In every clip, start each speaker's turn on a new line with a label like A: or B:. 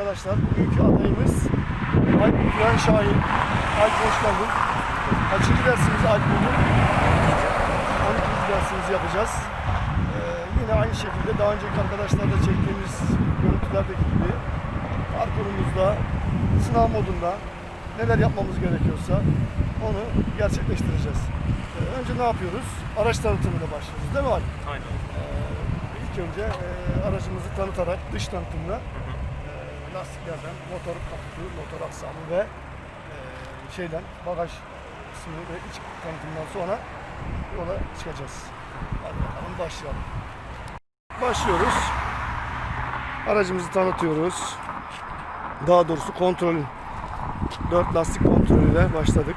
A: arkadaşlar. Bugünkü adayımız Alp Güven Şahin. Alp hoş geldin. Kaçıncı dersimiz Alp bugün? 12. dersimizi yapacağız. Ee, yine aynı şekilde daha önceki arkadaşlarla çektiğimiz görüntülerdeki gibi parkurumuzda, sınav modunda neler yapmamız gerekiyorsa onu gerçekleştireceğiz. Ee, önce ne yapıyoruz? Araç tanıtımıyla başlıyoruz değil mi Alp?
B: Aynen.
A: Ee, ilk önce e, aracımızı tanıtarak dış tanıtımla lastiklerden motor kaputu, motor aksamı ve e, şeyden bagaj kısmı ve iç tanıtımdan sonra yola çıkacağız. Hadi bakalım başlayalım. Başlıyoruz. Aracımızı tanıtıyoruz. Daha doğrusu kontrolün 4 lastik kontrolüyle başladık.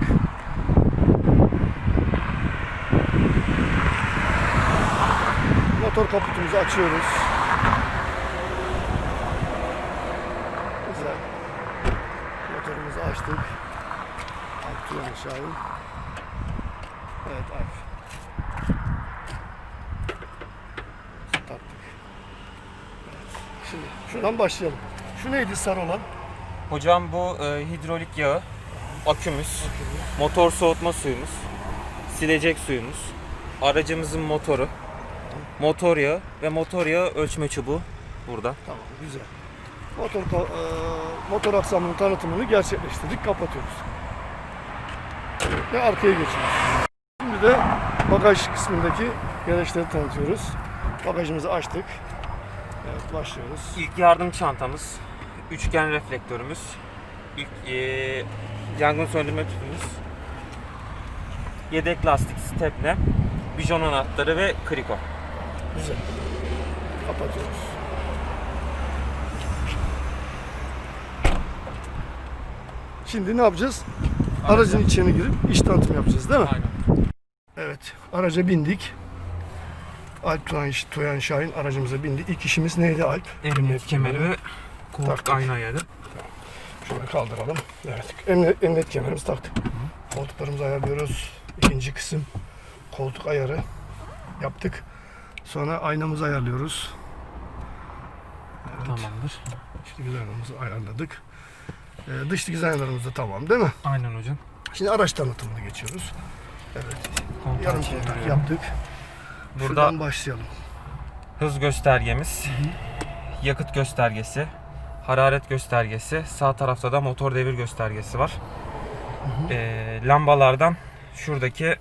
A: Motor kaputumuzu açıyoruz. Güzel. Alp Turan Şahin. Evet Alp. Taktık. Evet. Şimdi şuradan başlayalım. Şu neydi sarı olan?
B: Hocam bu e, hidrolik yağı, akümüz, motor soğutma suyumuz, silecek suyumuz, aracımızın motoru, motor yağı ve motor yağı ölçme çubuğu burada.
A: Tamam güzel. Motor e, motor aksamının tanıtımını gerçekleştirdik. Kapatıyoruz. Ve arkaya geçiyoruz. Şimdi de bagaj kısmındaki gereçleri tanıtıyoruz. Bagajımızı açtık. Evet başlıyoruz.
B: İlk yardım çantamız, üçgen reflektörümüz, ilk e, yangın söndürme tüpümüz, yedek lastik stepne, bijon anahtarı ve kriko.
A: Güzel. Kapatıyoruz. Şimdi ne yapacağız? Aracın içine girip iş tanıtımı yapacağız değil mi?
B: Aynen.
A: Evet, araca bindik. Alp Turan, Turan Şahin aracımıza bindi. İlk işimiz neydi Alp?
B: Emniyet kemeri ve koltuk
A: Taktık.
B: ayna ayarı.
A: Şöyle kaldıralım. Evet, emniyet, emniyet kemerimizi taktık. Koltuklarımızı ayarlıyoruz. İkinci kısım koltuk ayarı yaptık. Sonra aynamızı ayarlıyoruz. Evet,
B: Tamamdır.
A: iç dikiz aynamızı ayarladık. Ee, dış dikiz aynalarımız da tamam değil mi?
B: Aynen hocam.
A: Şimdi araç tanıtımına geçiyoruz. Evet,
B: Kontağı
A: yarım
B: çeviriyorum.
A: yaptık.
B: Burada
A: Şuradan başlayalım.
B: hız göstergemiz, yakıt göstergesi, hararet göstergesi, sağ tarafta da motor devir göstergesi var. Ee, lambalardan şuradaki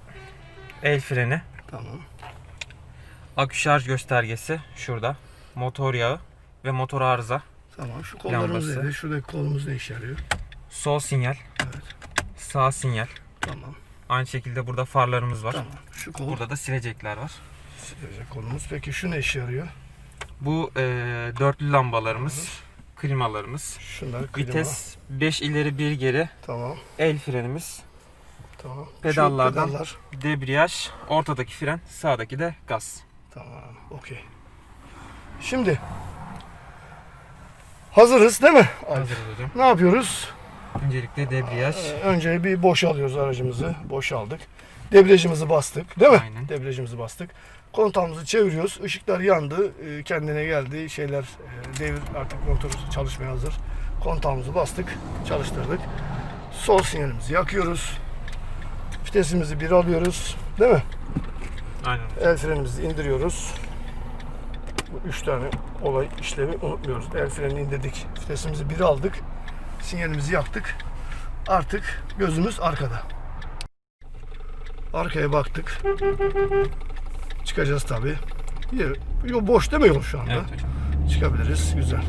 B: el freni,
A: Tamam.
B: akü şarj göstergesi şurada, motor yağı ve motor arıza,
A: Tamam. Şu kollarımız
B: Lambası.
A: neydi? Şuradaki kolumuz ne işe yarıyor?
B: sol sinyal,
A: Evet.
B: sağ sinyal.
A: Tamam.
B: Aynı şekilde burada farlarımız var.
A: Tamam. Şu kol
B: Burada da silecekler var.
A: silecek kolumuz. Peki şu ne işe yarıyor?
B: Bu e, dörtlü lambalarımız, klimalarımız,
A: Şunlar klima.
B: vites 5 ileri 1 geri,
A: Tamam.
B: el frenimiz,
A: Tamam. Şu
B: Pedallardan.
A: pedallar.
B: debriyaj, ortadaki fren, sağdaki de gaz.
A: Tamam. Okey. Şimdi hazırız değil mi?
B: Hazırız hocam.
A: Ne yapıyoruz?
B: Öncelikle debriyaj.
A: Ee, önce bir boşalıyoruz aracımızı. Boşaldık. Debriyajımızı bastık. Değil mi?
B: Aynen.
A: Debriyajımızı bastık. Kontağımızı çeviriyoruz. Işıklar yandı. e, Kendine geldi. Şeyler e, devir artık motor çalışmaya hazır. Kontağımızı bastık. Çalıştırdık. Sol sinyalimizi yakıyoruz. Vitesimizi bir alıyoruz. Değil mi?
B: Aynen.
A: El frenimizi indiriyoruz. Bu üç tane olay işlemi unutmuyoruz. El frenini indirdik. Vitesimizi bir aldık. Sinyalimizi yaktık. Artık gözümüz arkada. Arkaya baktık. Çıkacağız tabi. Yol boş değil mi yol şu anda?
B: Evet hocam.
A: Çıkabiliriz. Güzel.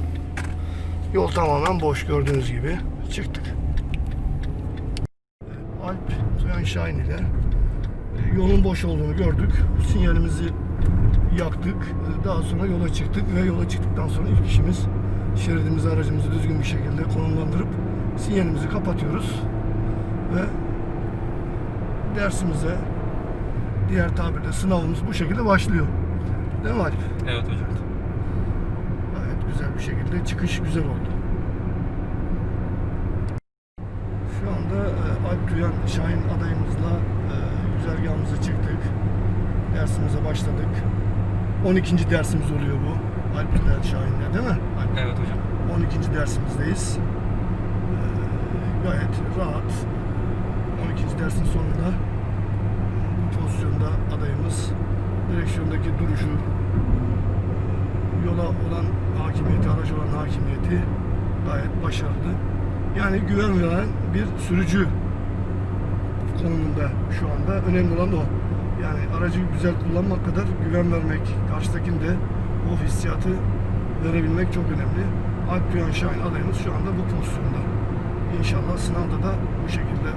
A: Yol tamamen boş gördüğünüz gibi. Çıktık. Alp Tuyan Şahin ile e, yolun boş olduğunu gördük. Sinyalimizi yaktık. E, Daha sonra yola çıktık ve yola çıktıktan sonra ilk işimiz şeridimizi aracımızı düzgün bir şekilde konumlandırıp sinyalimizi kapatıyoruz ve dersimize diğer tabirle sınavımız bu şekilde başlıyor. Değil mi Alp?
B: Evet hocam.
A: Gayet güzel bir şekilde çıkış güzel oldu. Şu anda e, Alp Duyan Şahin adayımızla e, güzergahımıza çıktık. Dersimize başladık. 12. dersimiz oluyor bu. Alp Duyan Şahin'le değil mi? Alp?
B: Evet hocam.
A: 12. dersimizdeyiz. Ee, gayet rahat. 12. dersin sonunda bu pozisyonda adayımız direksiyondaki duruşu yola olan hakimiyeti, araca olan hakimiyeti gayet başarılı. Yani güven veren bir sürücü konumunda şu anda. Önemli olan o. Yani aracı güzel kullanmak kadar güven vermek, karşıdakine de o hissiyatı verebilmek çok önemli. Alp Güven Şahin adayımız şu anda bu pozisyonda. İnşallah sınavda da bu şekilde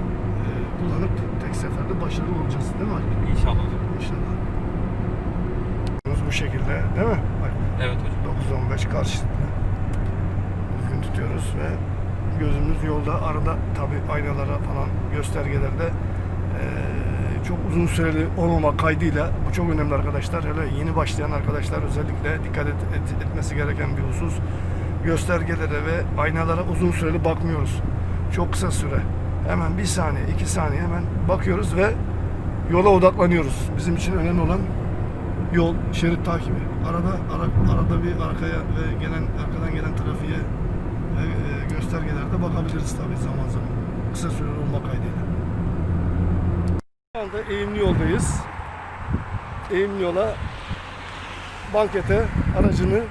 A: e, kullanıp tek seferde başarılı olacağız değil mi Alp?
B: İnşallah hocam.
A: İnşallah. Bu şekilde değil mi? Alp?
B: Evet hocam.
A: 9-15 karşılıklı düzgün tutuyoruz ve gözümüz yolda arada tabi aynalara falan göstergelerde çok uzun süreli olmama kaydıyla bu çok önemli arkadaşlar. Hele yeni başlayan arkadaşlar özellikle dikkat et, et- etmesi gereken bir husus. Göstergelere ve aynalara uzun süreli bakmıyoruz. Çok kısa süre. Hemen bir saniye, iki saniye hemen bakıyoruz ve yola odaklanıyoruz. Bizim için önemli olan yol, şerit takibi. Arada ara- arada bir arkaya ve gelen arkadan gelen trafiğe ve e, göstergelerde bakabiliriz tabii zaman zaman. Kısa süreli olma kaydıyla. Şu anda eğimli yoldayız. Eğimli yola bankete aracını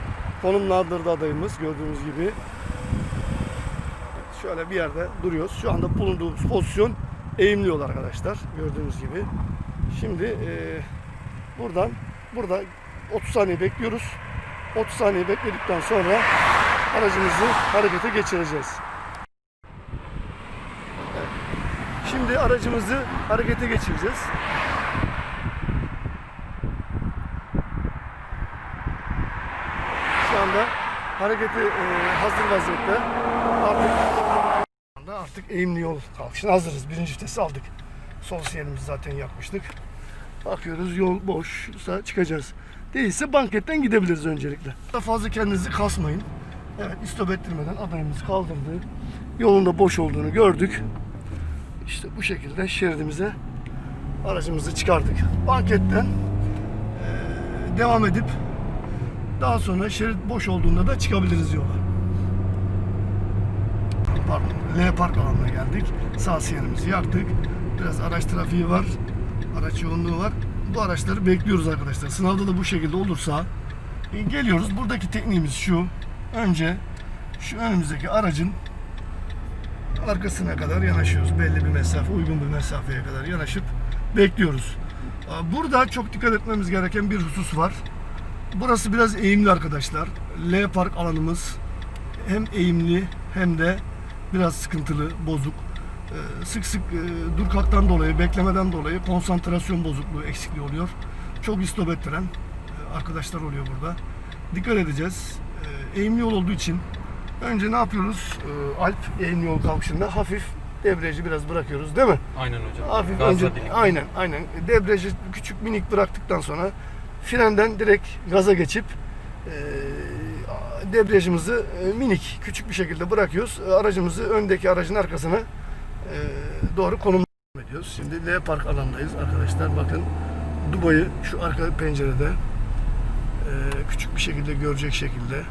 A: konumlandırdı adayımız gördüğünüz gibi. Şöyle bir yerde duruyoruz. Şu anda bulunduğumuz pozisyon eğimli yol arkadaşlar gördüğünüz gibi. Şimdi e, buradan burada 30 saniye bekliyoruz. 30 saniye bekledikten sonra aracımızı harekete geçireceğiz. Evet. Şimdi aracımızı harekete geçireceğiz. Şu anda hareketi e, hazır vaziyette. Artık artık eğimli yol kalkışına hazırız. Birinci vitesi aldık. Sol sinyalimizi zaten yakmıştık. Bakıyoruz yol boşsa çıkacağız. Değilse banketten gidebiliriz öncelikle. Daha fazla kendinizi kasmayın. Evet istop ettirmeden adayımız kaldırdı. Yolun da boş olduğunu gördük. İşte bu şekilde şeridimize aracımızı çıkardık. Banketten devam edip daha sonra şerit boş olduğunda da çıkabiliriz yola. Pardon, L park alanına geldik. Sağ sinyalimizi yaktık. Biraz araç trafiği var. Araç yoğunluğu var. Bu araçları bekliyoruz arkadaşlar. Sınavda da bu şekilde olursa e, geliyoruz. Buradaki tekniğimiz şu. Önce şu önümüzdeki aracın arkasına kadar yanaşıyoruz. Belli bir mesafe, uygun bir mesafeye kadar yanaşıp bekliyoruz. Burada çok dikkat etmemiz gereken bir husus var. Burası biraz eğimli arkadaşlar. L park alanımız hem eğimli hem de biraz sıkıntılı, bozuk. Ee, Sık sık e, dur kalktan dolayı, beklemeden dolayı konsantrasyon bozukluğu, eksikliği oluyor. Çok istop ettiren e, arkadaşlar oluyor burada. Dikkat edeceğiz. Ee, Eğimli yol olduğu için önce ne yapıyoruz? Ee, Alp eğimli yol kalkışında hafif debriyajı biraz bırakıyoruz değil mi?
B: Aynen hocam.
A: Hafif
B: Gazla
A: önce
B: birlikte.
A: aynen aynen debriyajı küçük minik bıraktıktan sonra frenden direkt gaza geçip e, debriyajımızı e, minik küçük bir şekilde bırakıyoruz. E, Aracımızı öndeki aracın arkasına e, doğru konum ediyoruz. Şimdi L park alandayız arkadaşlar. Bakın Dubai'yi şu arka pencerede e, küçük bir şekilde görecek şekilde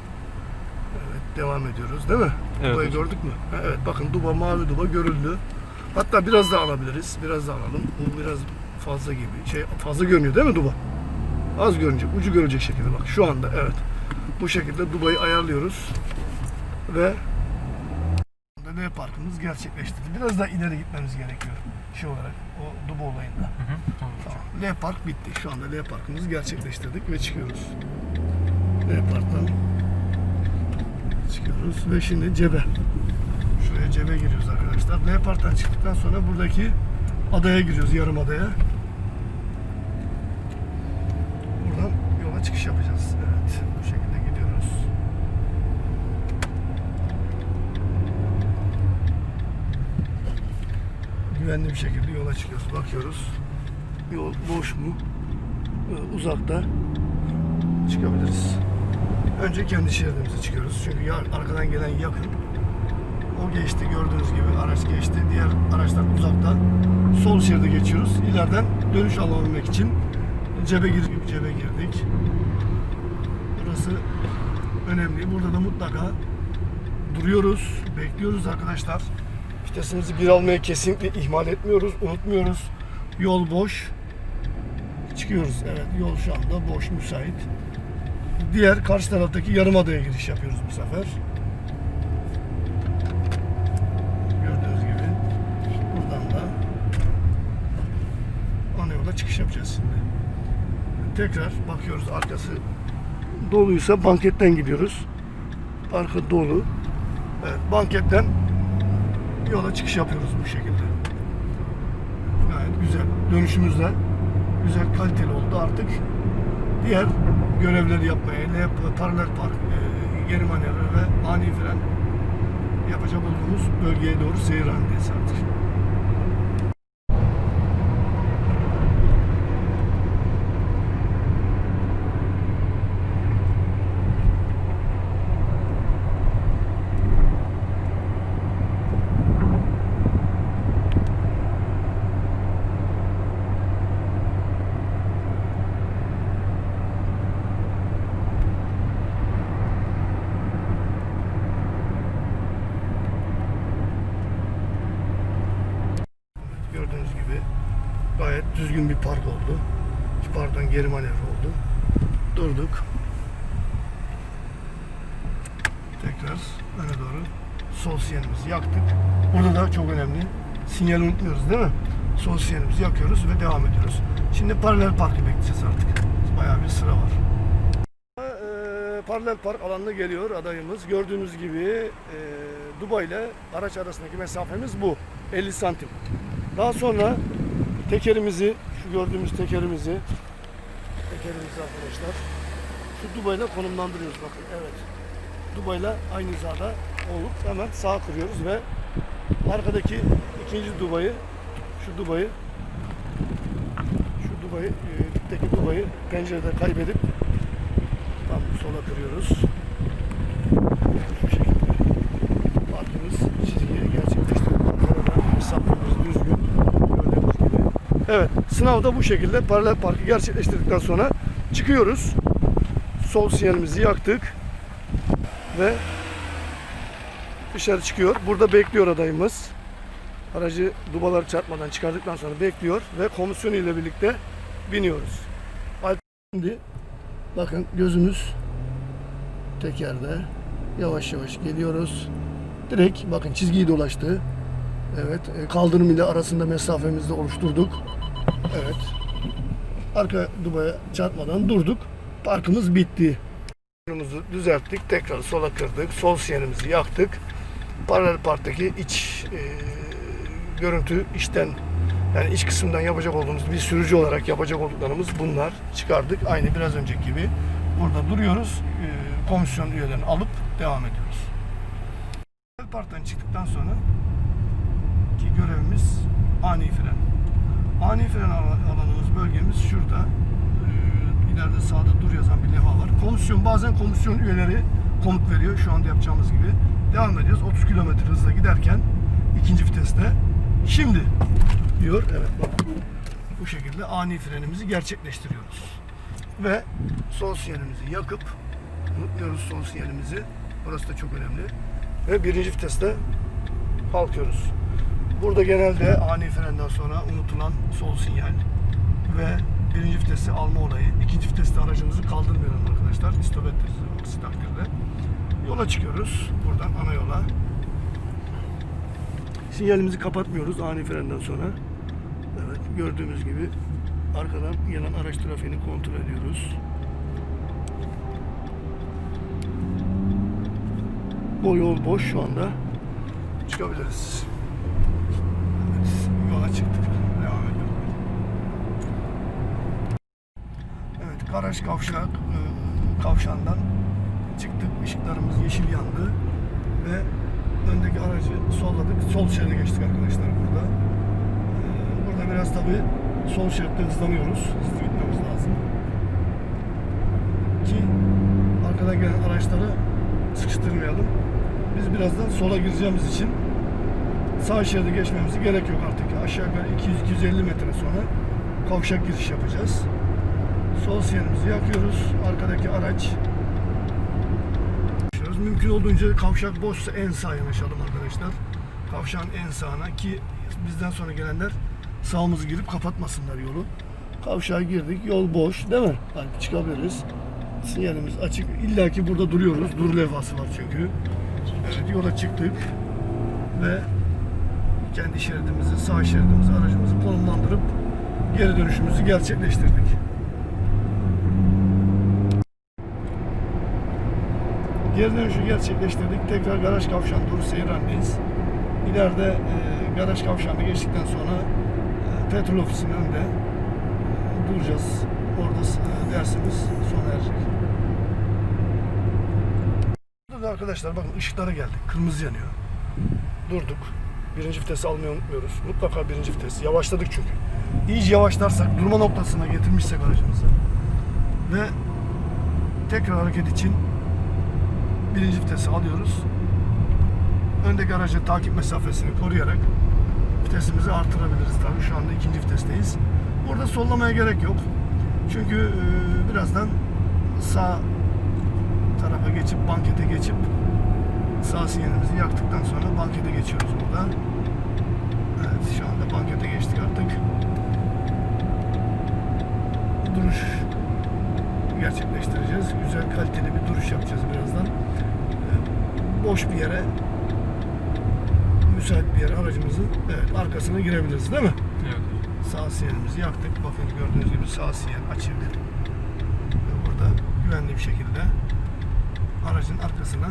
A: devam ediyoruz değil mi?
B: Evet hocam.
A: gördük mü? Ha, Evet bakın Duba mavi Duba görüldü. Hatta biraz daha alabiliriz. Biraz daha alalım. Bu biraz fazla gibi. Şey fazla görünüyor değil mi Duba? Az görünecek. Ucu görecek şekilde bak. Şu anda evet. Bu şekilde Dubai'yi ayarlıyoruz. Ve L parkımız gerçekleşti. Biraz daha ileri gitmemiz gerekiyor. Şey olarak o Duba olayında.
B: Hı hı. Tamam hocam.
A: Tamam. L park bitti. Şu anda L parkımızı gerçekleştirdik ve çıkıyoruz. L parktan çıkıyoruz ve şimdi cebe. Şuraya cebe giriyoruz arkadaşlar. L parktan çıktıktan sonra buradaki adaya giriyoruz, yarım adaya. Buradan yola çıkış yapacağız. Evet, bu şekilde gidiyoruz. Güvenli bir şekilde yola çıkıyoruz. Bakıyoruz. Yol boş mu? Ee, Uzakta çıkabiliriz. Önce kendi şeridimize çıkıyoruz. Çünkü arkadan gelen yakın. O geçti gördüğünüz gibi araç geçti. Diğer araçlar uzakta. Sol şeride geçiyoruz. İleriden dönüş alabilmek için cebe girdik. Cebe girdik. Burası önemli. Burada da mutlaka duruyoruz, bekliyoruz arkadaşlar. Vitesimizi bir almaya kesinlikle ihmal etmiyoruz, unutmuyoruz. Yol boş. Çıkıyoruz. Evet, yol şu anda boş, müsait. Diğer karşı taraftaki yarımadaya giriş yapıyoruz bu sefer. Gördüğünüz gibi buradan da ana yola çıkış yapacağız şimdi. Tekrar bakıyoruz arkası doluysa banketten gidiyoruz. Arka dolu. Evet, banketten yola çıkış yapıyoruz bu şekilde. Gayet güzel. Dönüşümüz de güzel kaliteli oldu artık. Diğer görevleri yapmaya, ne paralel park, e, geri manevra ve ani fren yapacak olduğumuz bölgeye doğru seyir halindeyiz artık. Gördüğünüz gibi gayet düzgün bir park oldu. Pardon geri manevra oldu. Durduk. Tekrar öne doğru sol sinyalimizi yaktık. Burada da çok önemli. Sinyali unutmuyoruz değil mi? Sol sinyalimizi yakıyoruz ve devam ediyoruz. Şimdi paralel parkı bekleyeceğiz artık. Bayağı bir sıra var. Ee, paralel park alanına geliyor adayımız. Gördüğünüz gibi e, Dubai ile araç arasındaki mesafemiz bu. 50 santim. Daha sonra tekerimizi, şu gördüğümüz tekerimizi, tekerimizi arkadaşlar, şu Dubai'yle konumlandırıyoruz bakın. Evet. Dubai'yle aynı hizada olup hemen sağa kırıyoruz ve arkadaki ikinci Dubai'yi, şu Dubai'yi, şu Dubai'yi, e, dipteki Dubai'yi pencerede kaybedip tam sola kırıyoruz. Şu şekilde parkımız çizgiye gerçekleştirdik. Arada mesafemiz düzgün. Gördüğünüz gibi. Evet, sınavda bu şekilde paralel parkı gerçekleştirdikten sonra çıkıyoruz. Sol sinyalimizi yaktık ve dışarı çıkıyor. Burada bekliyor adayımız. Aracı dubalar çarpmadan çıkardıktan sonra bekliyor ve komisyonu ile birlikte biniyoruz. Şimdi bakın gözümüz tekerde yavaş yavaş geliyoruz. Direkt bakın çizgiyi dolaştı. Evet, e, kaldırım ile arasında mesafemizi oluşturduk. Evet. Arka dubaya çarpmadan durduk. Parkımız bitti. Yolumuzu düzelttik. Tekrar sola kırdık. Sol sinyalimizi yaktık. Paralel parktaki iç e, görüntü içten yani iç kısımdan yapacak olduğumuz bir sürücü olarak yapacak olduklarımız bunlar. Çıkardık. Aynı biraz önceki gibi. Burada duruyoruz. E, komisyon üyelerini alıp devam ediyoruz. Parktan çıktıktan sonra ki görevimiz ani fren. Ani fren al- alanımız bölgemiz şurada. Ee, ileride sağda dur yazan bir levha var. Komisyon bazen komisyon üyeleri komut veriyor şu anda yapacağımız gibi. Devam ediyoruz 30 km hızla giderken ikinci viteste şimdi diyor. Evet bak bu şekilde ani frenimizi gerçekleştiriyoruz. Ve sol sinyalimizi yakıp unutmuyoruz sol sinyalimizi. Orası da çok önemli. Ve birinci viteste kalkıyoruz. Burada genelde ani frenden sonra unutulan sol sinyal ve birinci vitesi alma olayı. İkinci viteste aracımızı kaldırmıyorum arkadaşlar. İstop ettiririz aksi takdirde. Yola çıkıyoruz. Buradan ana yola. Sinyalimizi kapatmıyoruz ani frenden sonra. Evet gördüğümüz gibi arkadan gelen araç trafiğini kontrol ediyoruz. Bu yol boş şu anda. Çıkabiliriz. Evet, yola çıktık. Devam edelim. Evet, Karaş Kavşak e, kavşağından çıktık. Işıklarımız yeşil yandı ve öndeki aracı solladık. Sol şeride geçtik arkadaşlar burada. E, Burada biraz tabi sol şeritte hızlanıyoruz. Hızlı gitmemiz lazım. Ki arkadan gelen araçları sıkıştırmayalım. Biz birazdan sola gireceğimiz için sağ şeride geçmemize gerek yok artık. Aşağı yukarı 200-250 metre sonra kavşak giriş yapacağız. Sol sinyalimizi yakıyoruz. Arkadaki araç. Mümkün olduğunca kavşak boşsa en sağa yanaşalım arkadaşlar. Kavşağın en sağına ki bizden sonra gelenler sağımızı girip kapatmasınlar yolu. Kavşağa girdik. Yol boş değil mi? Hani çıkabiliriz. Sinyalimiz açık. İlla ki burada duruyoruz. Dur levhası var çünkü. Evet yola çıktık. Ve kendi şeridimizi, sağ şeridimizi, aracımızı konumlandırıp geri dönüşümüzü gerçekleştirdik. Geri dönüşü gerçekleştirdik. Tekrar garaj kavşağına doğru seyir halindeyiz. İleride e, garaj kavşağını geçtikten sonra e, petrol ofisinin önünde e, duracağız. Orada e, dersimiz sona erecek. Burada da arkadaşlar bakın ışıklara geldik. Kırmızı yanıyor. Durduk. Birinci vitesi almayı unutmuyoruz. Mutlaka birinci vites. Yavaşladık çünkü. İyice yavaşlarsak, durma noktasına getirmişsek aracımızı ve tekrar hareket için birinci vitesi alıyoruz. Öndeki aracın takip mesafesini koruyarak vitesimizi artırabiliriz. Tabii şu anda ikinci vitesteyiz. Burada sollamaya gerek yok. Çünkü e, birazdan sağ tarafa geçip bankete geçip sağ sinyalimizi yaktıktan sonra bankete geçiyoruz burada. Evet şu anda bankete geçtik artık. Duruş gerçekleştireceğiz. Güzel kaliteli bir duruş yapacağız birazdan. Boş bir yere müsait bir yere aracımızın evet, arkasına girebiliriz değil mi?
B: Evet.
A: Sağ sinyalimizi yaktık. Bakın gördüğünüz gibi sağ sinyal açık. Ve burada güvenli bir şekilde aracın arkasına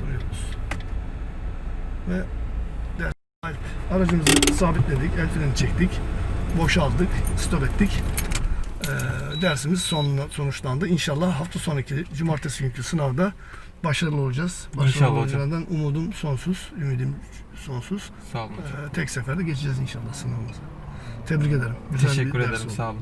A: duruyoruz. Ve aracımızı sabitledik. El freni çektik. Boşaldık. Stop ettik. Ee, dersimiz sonuna, sonuçlandı. İnşallah hafta sonraki cumartesi günkü sınavda başarılı olacağız. Başarılı
B: İnşallah hocam.
A: olacağından umudum sonsuz, ümidim sonsuz.
B: Sağ olun hocam.
A: Ee, tek seferde geçeceğiz inşallah sınavımızı. Tebrik ederim. Güzel
B: Teşekkür ederim. Sağ olun.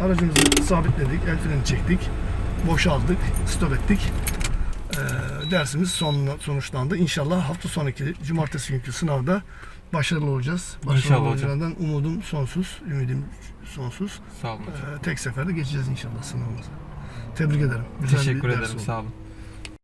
A: Aracımızı sabitledik, el freni çektik, boşaldık, stop ettik. Ee, dersimiz sonuna, sonuçlandı. İnşallah hafta sonraki cumartesi günkü sınavda başarılı olacağız. Başarılı
B: İnşallah hocam.
A: olacağından umudum sonsuz, ümidim sonsuz.
B: Sağ olun hocam.
A: Ee, tek seferde geçeceğiz inşallah sınavımızı. Tebrik ederim. Güzel bir
B: Teşekkür
A: ders
B: ederim.
A: oldu.
B: Sağ olun.